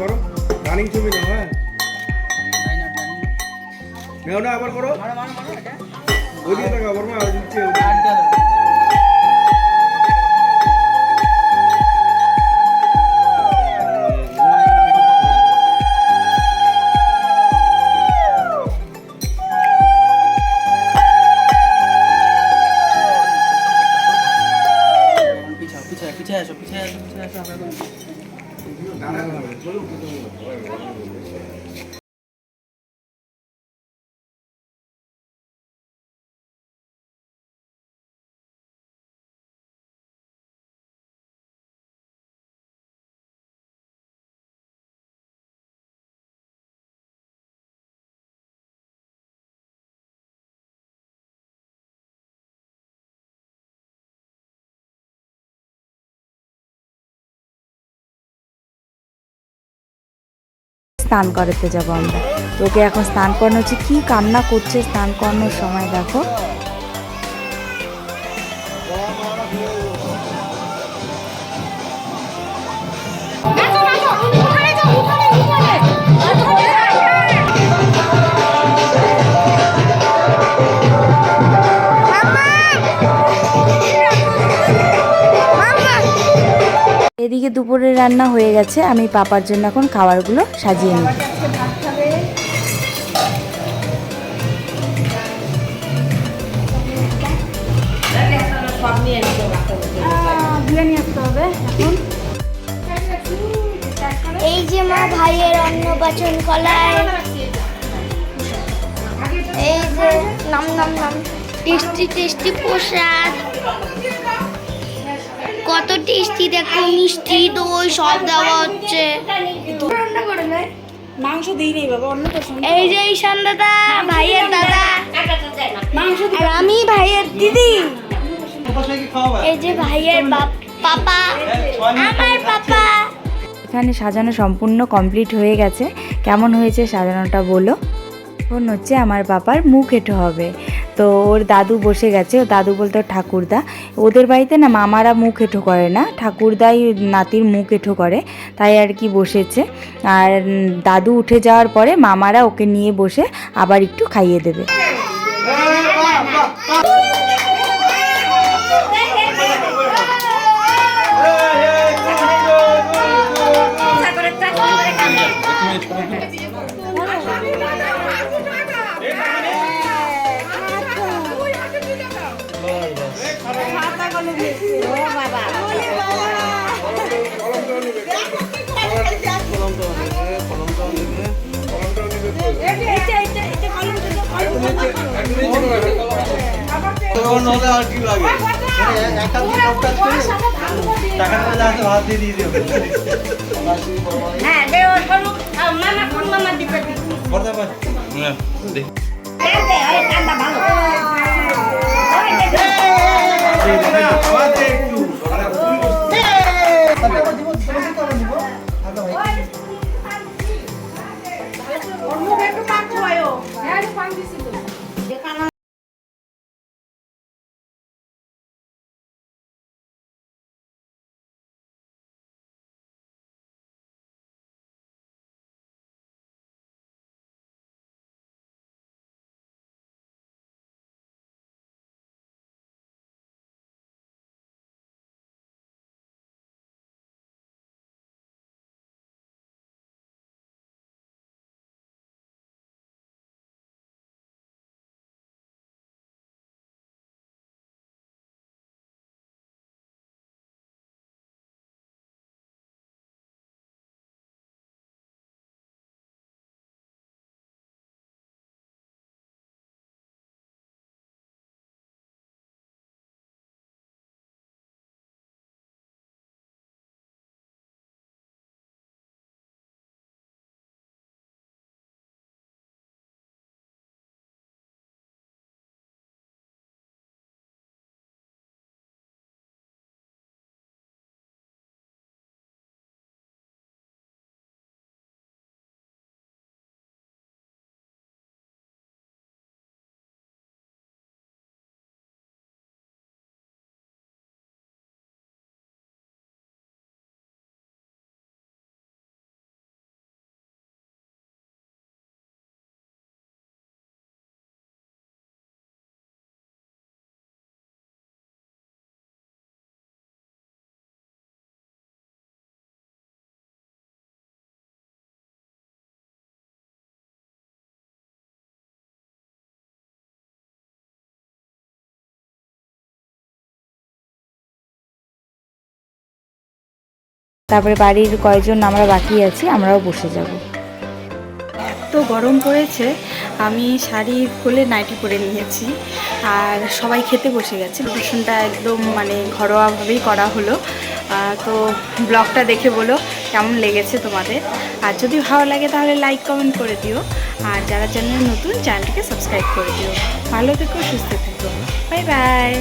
করো রানিং ছবি নাও হ্যাঁ। আবার করো ওদিকে তাকাও বর্মা আসো পিছায় আসো আমরা স্নান করাতে যাব আমরা। তোকে এখন স্নান করানো হচ্ছে, কি কান্না করছে স্নান করানোর সময় দেখো। দুপুরের রান্না হয়ে গেছে, আমি পাপার জন্য এখন খাবারগুলো সাজিয়ে নিই এই যে মা ভাইয়ের অন্নপ্রাশন কলায় এই যে নাম নাম নাম। টেস্টি টেস্টি প্রসাদ কত টেস্টি দেখো মিষ্টি দই সব দেওয়া হচ্ছে। মাংস দিই নেই বাবা অন্য এই যে ঈশান দাদা ভাইয়ের দাদা। আর আমি ভাইয়ের দিদি। এই যে ভাইয়ের পাপা আমার পাপা। এখানে সাজানো সম্পূর্ণ কমপ্লিট হয়ে গেছে। কেমন হয়েছে সাজানোটা বলো। এখন হচ্ছে আমার বাবার মুখ এঁটো হবে। তো ওর দাদু বসে গেছে ও দাদু বলতে ঠাকুরদা ওদের বাড়িতে না মামারা মুখ এঁটো করে না ঠাকুরদাই নাতির মুখ এঁটো করে তাই আর কি বসেছে আর দাদু উঠে যাওয়ার পরে মামারা ওকে নিয়ে বসে আবার একটু খাইয়ে দেবে মামা কোন মামা দিতে কথা পাই হ্যাঁ দেখ দে আরে কান্দা ভালো। একটু তারপরে বাড়ির কয়েকজন আমরা বাকি আছি, আমরাও বসে যাব। এত গরম পড়েছে, আমি শাড়ি খুলে নাইটি পরে নিয়েছি, আর সবাই খেতে বসে গেছে। অনুষ্ঠানটা একদম মানে ঘরোয়াভাবেই করা হলো। তো ব্লগটা দেখে বলো, কেমন লেগেছে তোমাদের? আর যদি ভালো লাগে তাহলে লাইক, কমেন্ট করে দিও। আর যারা চ্যানেলে নতুন, চ্যানেলটিকে সাবস্ক্রাইব করে দিও। ভালো থেকো, সুস্থ থেকো। Bye bye.